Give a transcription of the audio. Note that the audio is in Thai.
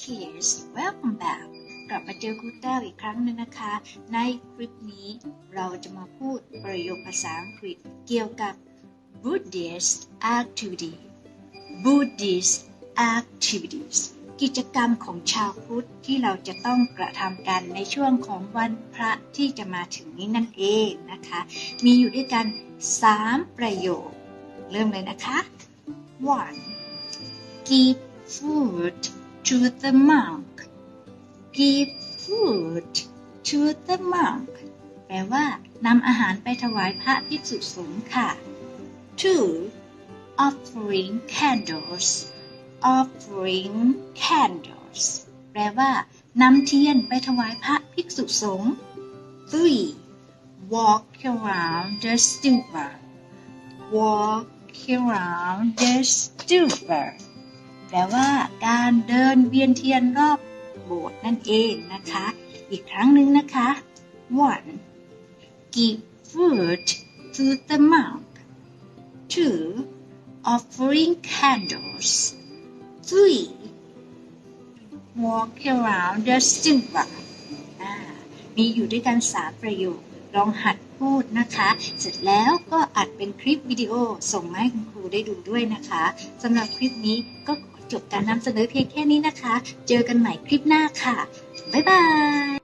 students welcome back กลับมาเจอครูแต้วอีกครั้งหนึ่งนะคะ ในคลิปนี้เราจะมาพูดประโยคภาษาอังกฤษเกี่ยวกับ Buddhist activity Buddhist activities กิจกรรมของชาวพุทธที่เราจะต้องกระทำกันในช่วงของวันพระที่จะมาถึงนี้นั่นเองนะคะ มีอยู่ด้วยกัน 3 ประโยค เริ่มเลยนะคะ one give food to the monk give food to the monk แปลว่านำอาหารไปถวายพระภิกษุสงฆ์ค่ะ two offering candles offering candles แปลว่านำเทียนไปถวายพระภิกษุสงฆ์ three walk around the silver walk around the silver แปลว่า การเดินเวียนเทียนรอบโบสถ์นั่นเองนะคะ อีกครั้งหนึ่งนะคะ one give food to the monk two offering candles three walk around the silver อ่ามีอยู่ด้วยกันสามประโยค ลองหัดพูดนะคะ เสร็จแล้วก็อัดเป็นคลิปวิดีโอส่งมาให้คุณครูได้ดูด้วยนะคะสำหรับคลิปนี้ก็ จบการนำเสนอเพียงแค่นี้นะคะ เจอกันใหม่คลิปหน้าค่ะ บ๊ายบาย